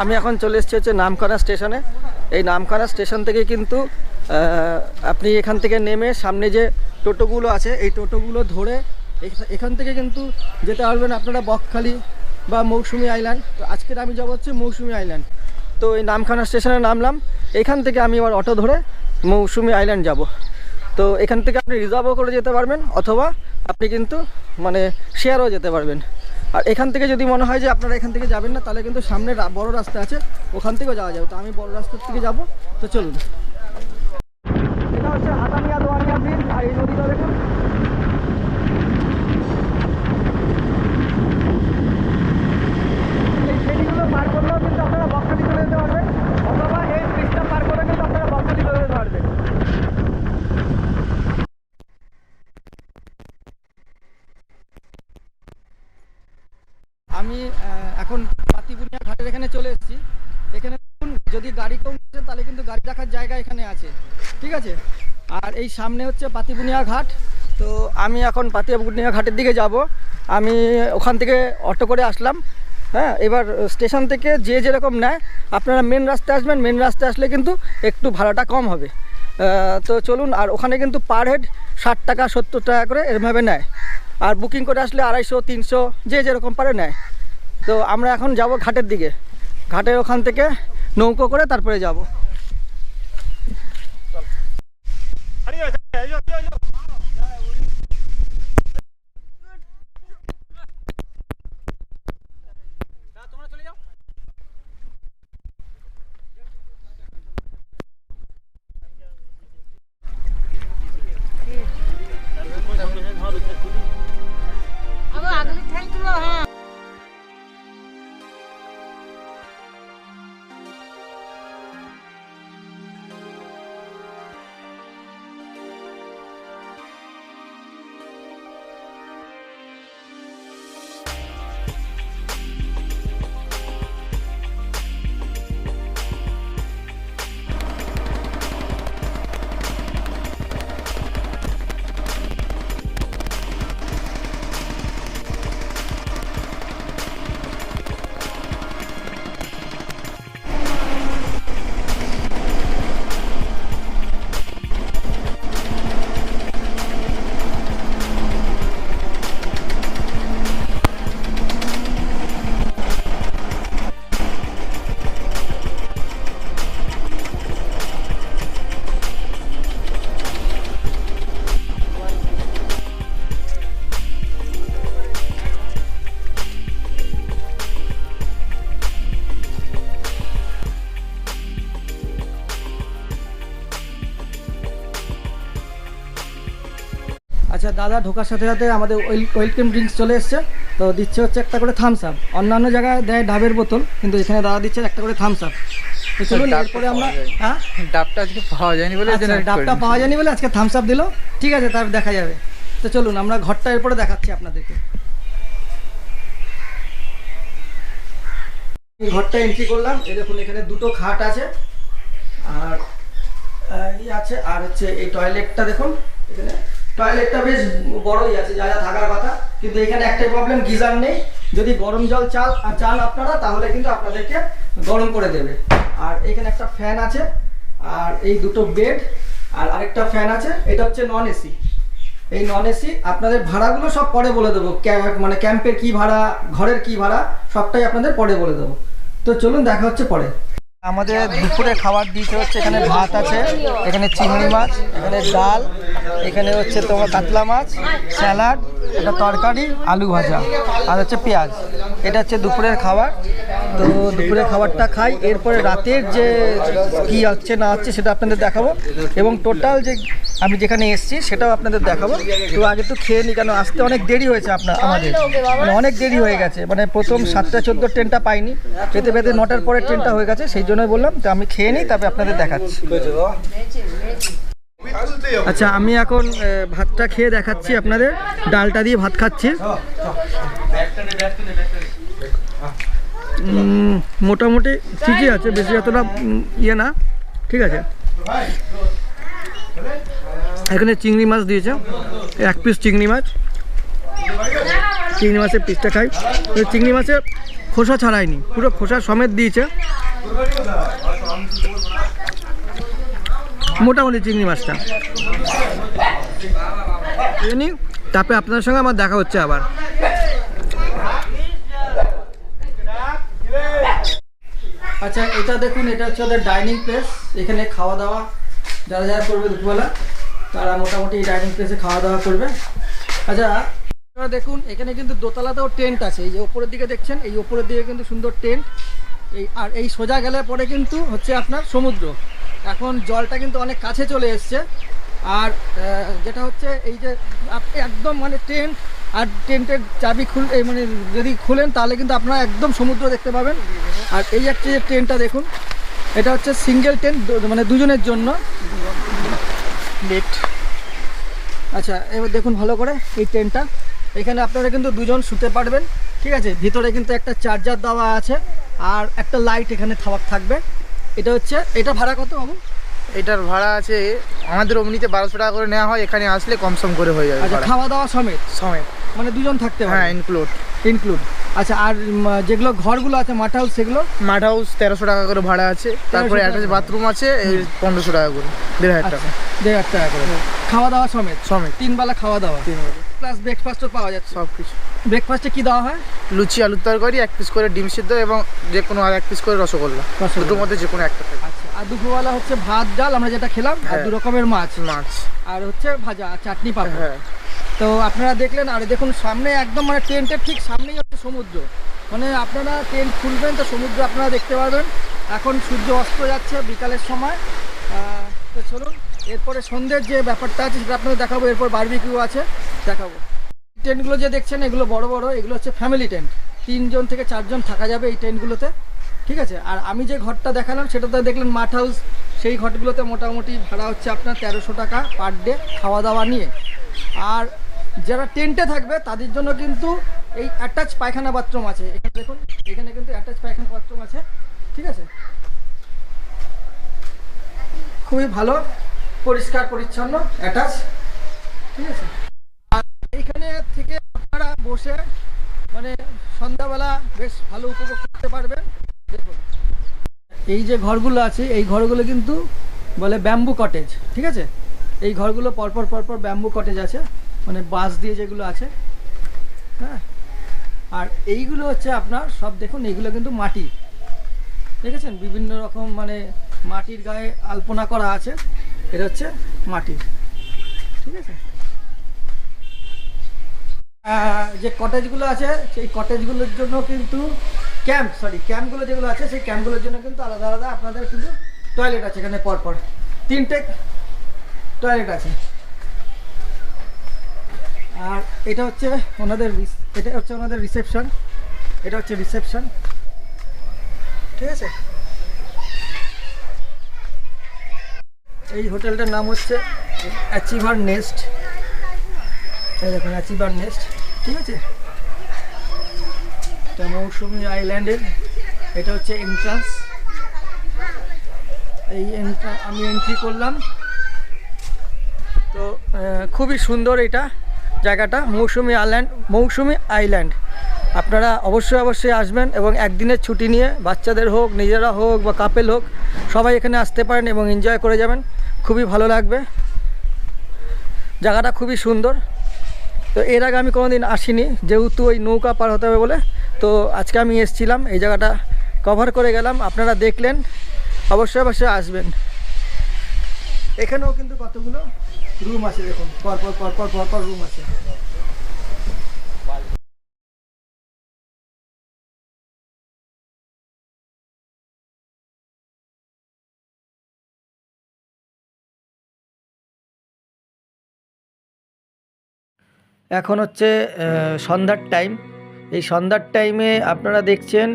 আমি এখন চলে এসেছি হচ্ছে নামখানা স্টেশনে। এই নামখানা স্টেশন থেকে কিন্তু আপনি এখান থেকে নেমে সামনে যে টোটোগুলো আছে, এই টোটোগুলো ধরে এখান থেকে কিন্তু যেতে পারবেন আপনারা বকখালি বা মৌসুমি আইল্যান্ড। তো আজকের আমি যাব হচ্ছে মৌসুমি আইল্যান্ড। তো এই নামখানা স্টেশনে নামলাম। এখান থেকে আমি আবার অটো ধরে মৌসুমি আইল্যান্ড যাব। তো এখান থেকে আপনি রিজার্ভও করে যেতে পারবেন, অথবা আপনি কিন্তু মানে শেয়ারও যেতে পারবেন। আর এখান থেকে যদি মনে হয় যে আপনারা এখান থেকে যাবেন না, তাহলে কিন্তু সামনে বড় রাস্তা আছে, ওখান থেকেও যাওয়া যাবে। তো আমি বড় রাস্তার থেকে যাব, তো চলুন। এটা হচ্ছে হাতামিয়া দোয়ারিয়া ব্রিজ আর এই নদীটা দেখুন এই ফেরিগুলো পার করলেও কিন্তু আপনারা বকখালি চলে যেতে পারবেন অথবা এই ব্রিজটা পার করে কিন্তু আপনারা বকখালি চলে যেতে পারবেন আমি এখন পাতিপুনিয়া ঘাটের এখানে চলে এসেছি। এখানে যদি গাড়ি কেউ নিচ্ছে তাহলে কিন্তু গাড়ি রাখার জায়গা এখানে আছে। ঠিক আছে? আর এই সামনে হচ্ছে পাতিপুনিয়া ঘাট। তো আমি এখন পাতিপুনিয়া ঘাটের দিকে যাব। আমি ওখান থেকে অটো করে আসলাম। হ্যাঁ এবার স্টেশন থেকে যে যেরকম নেয়, আপনারা মেন রাস্তায় আসবেন, মেন রাস্তায় আসলে কিন্তু একটু ভাড়াটা কম হবে। তো চলুন, আর ওখানে কিন্তু পার হেড ষাট টাকা, সত্তর টাকা করে এরমভাবে নেয়। আর বুকিং করে আসলে আড়াইশো, তিনশো, যে যেরকম পারে নেয়। তো আমরা এখন যাব ঘাটের দিকে ঘাটের ওখান থেকে নৌকো করে তারপরে যাব দাদা ঢোকার সাথে সাথে আমাদের ওয়েলকাম ড্রিঙ্কস চলে এসছে। তো দিচ্ছে হচ্ছে একটা করে থামস আপ অন্যান্য জায়গায় দেয় ডাবের বোতল কিন্তু এখানে দাদা দিচ্ছে একটা করে থামস আপ তো চলুন এরপরে আমরা হ্যাঁ? ডাবটা আজকে পাওয়া যায়নি বলে আচ্ছা, ডাবটা পাওয়া যায়নি বলে আজকে থামস আপ দিল। ঠিক আছে তার দেখা যাবে। তো চলুন আমরা ঘরটা এরপরে দেখাচ্ছি আপনাদেরকে। ঘরটা এন্ট্রি করলাম। এই দেখুন এখানে দুটো খাট আছে। আর ই আছে আর হচ্ছে এই টয়লেটটা দেখুন। এখানে টয়লেটটা বেশ বড়ই আছে, যা যা থাকার কথা। কিন্তু এখানে একটাই প্রবলেম গিজার নেই। যদি গরম জল চাল চান আপনারা, তাহলে কিন্তু আপনাদেরকে গরম করে দেবে। আর এখানে একটা ফ্যান আছে, আর এই দুটো বেড আর আরেকটা ফ্যান আছে, এটা হচ্ছে নন এসি এই নন এসি আপনাদের ভাড়াগুলো সব পরে বলে দেবো। মানে ক্যাম্পের কি ভাড়া, ঘরের কি ভাড়া, সবটাই আপনাদের পরে বলে দেবো। তো চলুন, দেখা হচ্ছে পরে। আমাদের দুপুরে খাবার দিতে হচ্ছে এখানে ভাত আছে, এখানে চিংড়ি মাছ, এখানে ডাল এখানে হচ্ছে তোমার কাতলা মাছ, স্যালাড, একটা তরকারি, আলু ভাজা, আর হচ্ছে পেঁয়াজ। এটা হচ্ছে দুপুরের খাবার। তো দুপুরের খাবারটা খাই। এরপরে রাতের যে কি হচ্ছে না হচ্ছে সেটা আপনাদের দেখাবো। এবং টোটাল যে আমি যেখানে এসেছি সেটাও আপনাদের দেখাবো। তো আগে তো খেয়ে নি কেন আসতে অনেক দেরি হয়েছে আপনার আমাদের। মানে অনেক দেরি হয়ে গেছে। মানে প্রথম সাতটা চোদ্দ ট্রেনটা পাইনি। পেতে পেতে নটার পরে ট্রেনটা হয়ে গেছে, সেই জন্যই বললাম। তো আমি খেয়ে নিই, তারপরে আপনাদের দেখাচ্ছি। আচ্ছা আমি এখন ভাতটা খেয়ে দেখাচ্ছি আপনাদের। ডালটা দিয়ে ভাত খাচ্ছি। মোটামুটি ঠিকই আছে, বেশি এতটা ইয়ে না। ঠিক আছে। এখানে চিংড়ি মাছ দিয়েছে। এক পিস চিংড়ি মাছ। চিংড়ি মাছের পিসটা খাই। চিংড়ি মাছের খোসা ছাড়ায়নি পুরো খোসা সমেত দিয়েছে। মোটামুটি চিংড়ি মাছটা। তারপরে আপনার সঙ্গে আমার দেখা হচ্ছে আবার। আচ্ছা এটা দেখুন, এটা হচ্ছে ওদের ডাইনিং প্লেস এখানে খাওয়া দাওয়া যারা যারা করবে দুপুরবেলা, তারা মোটামুটি এই ডাইনিং প্লেসে খাওয়া দাওয়া করবে। আচ্ছা দেখুন, এখানে কিন্তু দোতলাতেও টেন্ট আছে। এই যে ওপরের দিকে দেখছেন, এই ওপরের দিকে কিন্তু সুন্দর টেন্ট এই, আর এই সোজা গেলে পরে কিন্তু হচ্ছে আপনার সমুদ্র। এখন জলটা কিন্তু অনেক কাছে চলে এসছে। আর যেটা হচ্ছে এই যে আপনি একদম মানে টেন্ট, আর টেন্টের চাবি খুল, এই মানে যদি খুলেন তাহলে কিন্তু আপনারা একদম সমুদ্র দেখতে পাবেন। আর এই একটা যে ট্রেনটা দেখুন, এটা হচ্ছে সিঙ্গেল টেন্ট মানে দুজনের জন্য। আচ্ছা এবার দেখুন ভালো করে এই ট্রেনটা এখানে আপনারা কিন্তু দুজন শুতে পারবেন, ঠিক আছে? ভিতরে কিন্তু একটা চার্জার দেওয়া আছে, আর একটা লাইট এখানে থাক, থাকবে। এটা হচ্ছে এটা ভাড়া কত বাবু? এটার ভাড়া আছে আমাদের অমনিতে বারোশো টাকা করে নেওয়া হয় এখানে আসলে কম সম করে হয়ে যাবে আচ্ছা খাওয়া দাওয়া সমেত? সমেত। মানে দুজন থাকতে হ্যাঁ ইনক্লুড ইনক্লুড আচ্ছা আর যেগুলো ঘরগুলো আছে মাঠ হাউস সেগুলো? মাঠ হাউস তেরোশো টাকা করে ভাড়া আছে তারপরে। অ্যাটাচ বাথরুম আছে পনেরোশো টাকা করে দেড় হাজার টাকা। আচ্ছা দেড় হাজার টাকা করে। খাওয়া দাওয়া সমেত? সমেত। তিন বেলা খাওয়া দাওয়া তিন বাজে প্লাস ব্রেকফাস্টও পাওয়া যাচ্ছে। সব কিছু ব্রেকফাস্টে কি দেওয়া হয়? লুচি আলুর তরকারি এক পিস করে ডিম সিদ্ধ এবং যে কোনো আর এক পিস করে রসগোল্লা। দুটোর মধ্যে যে কোনো একটা থাকে আচ্ছা আর দুপুরবেলা হচ্ছে ভাত ডাল আমরা যেটা খেলাম আর হ্যাঁ। দু রকমের মাছ। মাছ। আর হচ্ছে ভাজা চাটনি পাপড়। হ্যাঁ। তো আপনারা দেখলেন আর দেখুন সামনে একদম মানে টেন্টের ঠিক সামনেই হচ্ছে সমুদ্র। মানে আপনারা টেন্ট খুলবেন তো সমুদ্র আপনারা দেখতে পারবেন। এখন সূর্য অস্ত যাচ্ছে বিকালের সময়। তো চলুন এরপরে সন্ধ্যের যে ব্যাপারটা আছে সেটা আপনাদের দেখাবো। এরপর বারবিকিউ আছে দেখাবো। টেন্টগুলো যে দেখছেন, এগুলো বড় বড়, এগুলো হচ্ছে ফ্যামিলি টেন্ট। তিনজন থেকে চারজন থাকা যাবে এই টেন্টগুলোতে, ঠিক আছে? আর আমি যে ঘরটা দেখালাম সেটাতে দেখলেন মাঠ হাউস। সেই ঘরগুলোতে মোটামুটি ভাড়া হচ্ছে আপনার তেরোশো টাকা পার ডে খাওয়া দাওয়া নিয়ে। আর যারা টেন্টে থাকবে, তাদের জন্য কিন্তু এই অ্যাটাচ পায়খানা বাথরুম আছে। এখানে দেখুন, এখানে কিন্তু অ্যাটাচ পায়খানা বাথরুম আছে, ঠিক আছে? খুবই ভালো, পরিষ্কার, পরিচ্ছন্ন অ্যাটাচ ঠিক আছে আর এইখানে থেকে আপনারা বসে মানে সন্ধ্যাবেলা বেশ ভালো উপভোগ করতে পারবেন দেখুন। এই যে ঘরগুলো আছে, এই ঘরগুলো কিন্তু বলে ব্যাম্বু কটেজ ঠিক আছে? এই ঘরগুলো পরপর পরপর ব্যাম্বু কটেজ আছে মানে বাঁশ দিয়ে যেগুলো আছে হ্যাঁ? আর এইগুলো হচ্ছে আপনার সব দেখুন, এইগুলো কিন্তু মাটি দেখেছেন বিভিন্ন রকম মানে মাটির গায়ে আলপনা করা আছে, এটা হচ্ছে মাটি, ঠিক আছে? যে কটেজগুলো আছে, সেই কটেজগুলোর জন্য কিন্তু ক্যাম্প সরি ক্যাম্পগুলো যেগুলো আছে, সেই ক্যাম্পগুলোর জন্য কিন্তু আলাদা আলাদা আপনাদের কিন্তু টয়লেট আছে এখানে পরপর। তিনটে টয়লেট আছে। আর এটা হচ্ছে ওনাদের এটা হচ্ছে ওনাদের রিসেপশন এটা হচ্ছে রিসেপশন ঠিক আছে? এই হোটেলটার নাম হচ্ছে অ্যাচিভার নেস্ট এই দেখুন অ্যাচিভার নেস্ট ঠিক আছে? এটা মৌসুমি আইল্যান্ডের, এটা হচ্ছে এন্ট্রান্স এই আমি এন্ট্রি করলাম। তো খুবই সুন্দর এটা জায়গাটা, মৌসুমি আইল্যান্ড মৌসুমি আইল্যান্ড। আপনারা অবশ্যই অবশ্যই আসবেন এবং একদিনের ছুটি নিয়ে বাচ্চাদের হোক, নিজেরা হোক বা কাপেল হোক, সবাই এখানে আসতে পারেন এবং এনজয় করে যাবেন। খুবই ভালো লাগবে। জায়গাটা খুবই সুন্দর। তো এর আগে আমি কোনোদিন আসিনি, যেহেতু ওই নৌকা পার হতে হবে বলে, তো আজকে আমি এসেছিলাম, এই জায়গাটা কভার করে গেলাম, আপনারা দেখলেন, অবশ্যই অবশ্যই আসবেন। এখানেও কিন্তু কতগুলো রুম আছে দেখুন পরপর পর পর পর পর পর রুম আছে। এখন হচ্ছে সন্ধ্যার টাইম এই সন্ধ্যার টাইমে আপনারা দেখছেন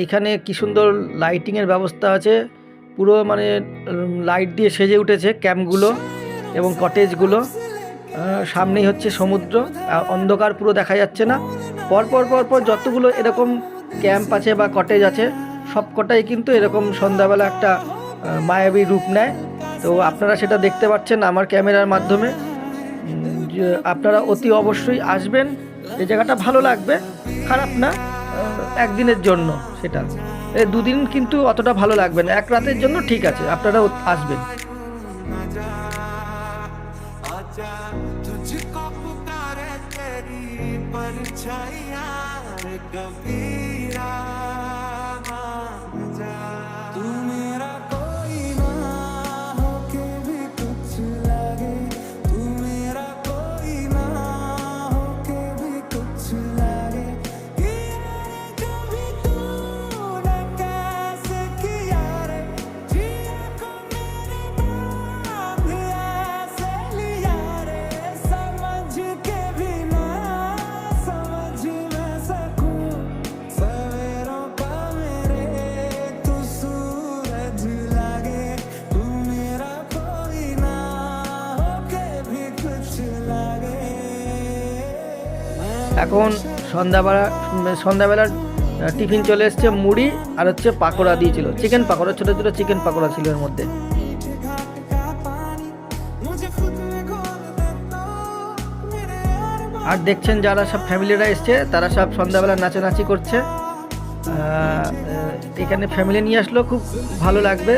এইখানে কি সুন্দর লাইটিংয়ের ব্যবস্থা আছে। পুরো মানে লাইট দিয়ে সেজে উঠেছে ক্যাম্পগুলো এবং কটেজগুলো সামনেই হচ্ছে সমুদ্র অন্ধকার পুরো দেখা যাচ্ছে না। পরপর পরপর যতগুলো এরকম ক্যাম্প আছে বা কটেজ আছে সব কটাই কিন্তু এরকম সন্ধ্যাবেলা একটা মায়াবী রূপ নেয়। তো আপনারা সেটা দেখতে পাচ্ছেন আমার ক্যামেরার মাধ্যমে। আপনারা অতি অবশ্যই আসবেন এই জায়গাটা ভালো লাগবে খারাপ না আহ, একদিনের জন্য সেটা এই দুদিন কিন্তু অতটা ভালো লাগবে না এক রাতের জন্য ঠিক আছে আপনারা ও- আসবেন तुझको पुकारे तेरी परछाइयां रे कबीरा এখন সন্ধ্যাবেলা সন্ধ্যাবেলার টিফিন চলে এসছে মুড়ি আর হচ্ছে পাকোড়া দিয়েছিল। চিকেন পাকোড়া, ছোটো ছোটো চিকেন পাকোড়া ছিল এর মধ্যে। আর দেখছেন যারা সব ফ্যামিলিরা এসছে, তারা সব সন্ধ্যাবেলা নাচানাচি করছে। এখানে ফ্যামিলি নিয়ে আসলো খুব ভালো লাগবে।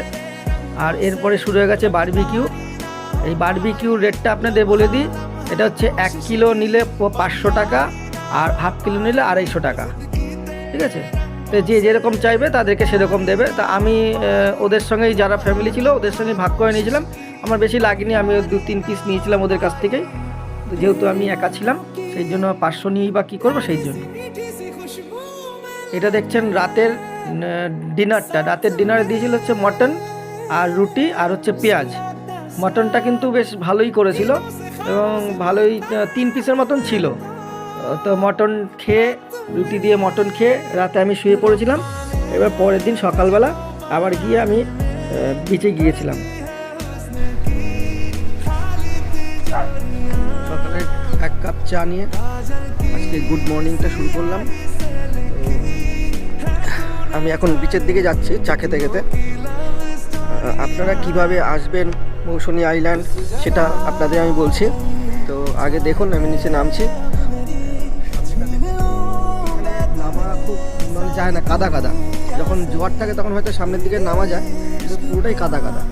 আর এরপরে শুরু হয়ে গেছে বারবিকিউ। এই বারবিকিউর রেটটা আপনাদের বলে দিই, এটা হচ্ছে এক কিলো নিলে পাঁচশো টাকা। আর হাফ কিলো নিলে আড়াইশো টাকা। ঠিক আছে? তো যে যেরকম চাইবে তাদেরকে সেরকম দেবে। তা আমি ওদের সঙ্গেই যারা ফ্যামিলি ছিল, ওদের সঙ্গে ভাগ করে নিয়েছিলাম। আমার বেশি লাগেনি, আমি দু তিন পিস নিয়েছিলাম ওদের কাছ থেকেই। যেহেতু আমি একা ছিলাম, সেই জন্য পাঁচশো নিয়েই বা কী করব সেই জন্য। এটা দেখছেন রাতের ডিনারটা। রাতের ডিনারে দিয়েছিল হচ্ছে মটন আর রুটি আর হচ্ছে পেঁয়াজ। মটনটা কিন্তু বেশ ভালোই করেছিল এবং ভালোই তিন পিসের মতন ছিল। তো মটন খেয়ে, রুটি দিয়ে মটন খেয়ে রাতে আমি শুয়ে পড়েছিলাম। এবার পরের দিন সকালবেলা আবার গিয়ে আমি বিচে গিয়েছিলাম। সকালে এক কাপ চা নিয়ে আজকে গুড মর্নিংটা শুরু করলাম। আমি এখন বিচের দিকে যাচ্ছি চা খেতে খেতে। আপনারা কীভাবে আসবেন মৌসুনি আইল্যান্ড সেটা আপনাদের আমি বলছি। তো আগে দেখুন, আমি নিচে নামছি। যায় না, কাদা কাদা। যখন জোয়ার থাকে তখন হয়তো সামনের দিকে নামা যায় পুরোটাই কাদা কাদা।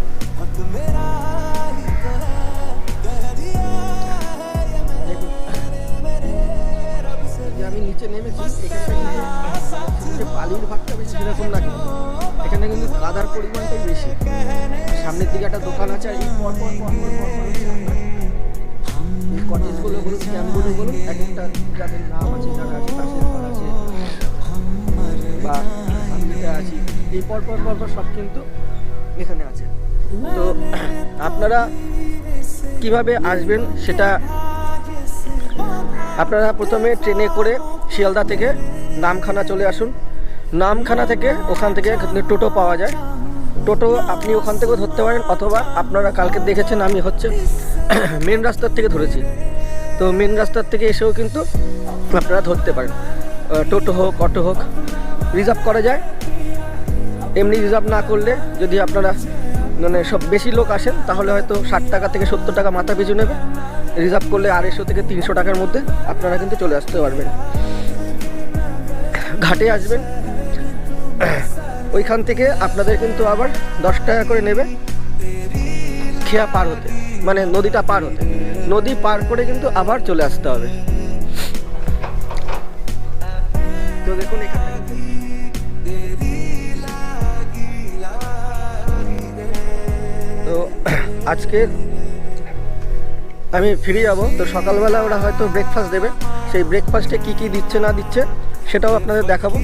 আমি নিচে নেমেছি বালির ভাগটা বেশি সেরকম কিন্তু এখানে কিন্তু কাদার পরিমাণটাই বেশি। সামনের দিকে একটা দোকান আছে, আর এই কটেজগুলো বলুন, ক্যাম্পগুলো বলুন, এক একটা যাদের নাম এই পর পর পর পর সব কিন্তু এখানে আছে। তো আপনারা কীভাবে আসবেন সেটা আপনারা প্রথমে ট্রেনে করে শিয়ালদা থেকে নামখানা চলে আসুন। নামখানা থেকে ওখান থেকে টোটো পাওয়া যায়। টোটো আপনি ওখান থেকেও ধরতে পারেন অথবা আপনারা কালকে দেখেছেন আমি হচ্ছে মেন রাস্তার থেকে ধরেছি। তো মেন রাস্তার থেকে এসেও কিন্তু আপনারা ধরতে পারেন। টোটো হোক, অটো হোক রিজার্ভ করা যায়। এমনি রিজার্ভ না করলে যদি আপনারা মানে সব বেশি লোক আসেন, তাহলে হয়তো ষাট টাকা থেকে সত্তর টাকা মাথা পিছু নেবে। রিজার্ভ করলে আড়াইশো থেকে তিনশো টাকার মধ্যে আপনারা কিন্তু চলে আসতে পারবেন। ঘাটে আসবেন। ওইখান থেকে আপনাদের কিন্তু আবার দশ টাকা করে নেবে খেয়া পার হতে। মানে নদীটা পার হতে। নদী পার করে কিন্তু আবার চলে আসতে হবে। আজকের আমি ফিরে যাব। তো সকালবেলা ওরা হয়তো ব্রেকফাস্ট দেবে। সেই ব্রেকফাস্টে কি কি দিচ্ছে, না দিচ্ছে, সেটাও আপনাদের দেখাবো।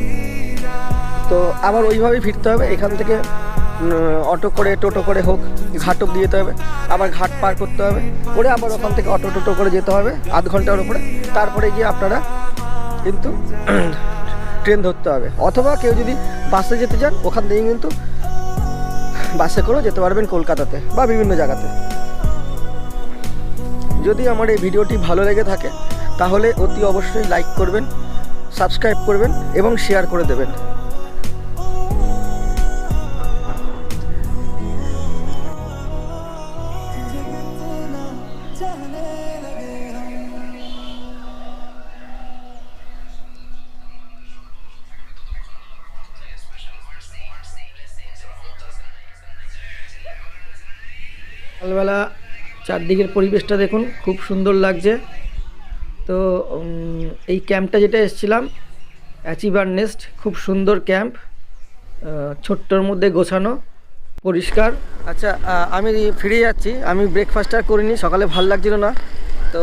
তো আবার ওইভাবেই ফিরতে হবে। এখান থেকে অটো করে, টোটো করে হোক, ঘাট অব্দি যেতে হবে। আবার ঘাট পার করতে হবে। করে আবার ওখান থেকে অটো টোটো করে যেতে হবে, আধ ঘণ্টার উপরে। তারপরে গিয়ে আপনারা কিন্তু ট্রেন ধরতে হবে। অথবা কেউ যদি বাসে যেতে চান, ওখান থেকে কিন্তু বাসে করেও যেতে পারবেন কলকাতাতে বা বিভিন্ন জায়গাতে। যদি আমার এই ভিডিওটি ভালো লেগে থাকে, তাহলে অতি অবশ্যই লাইক করবেন সাবস্ক্রাইব করবেন এবং শেয়ার করে দেবেন। সকালবেলা চারদিকের পরিবেশটা দেখুন, খুব সুন্দর লাগছে। তো এই ক্যাম্পটা যেটা এসেছিলাম, অ্যাচিভার নেস্ট, খুব সুন্দর ক্যাম্প ছোট্টর মধ্যে গোছানো, পরিষ্কার। আচ্ছা আমি ফিরে যাচ্ছি, আমি ব্রেকফাস্টটা করিনি, সকালে ভালো লাগছিল না। তো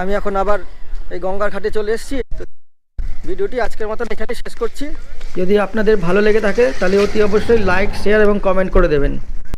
আমি এখন আবার এই গঙ্গার ঘাটে চলে এসেছি। তো, ভিডিওটি আজকের মতন এখানে শেষ করছি। যদি আপনাদের ভালো লেগে থাকে, তাহলে অতি অবশ্যই লাইক শেয়ার এবং কমেন্ট করে দেবেন।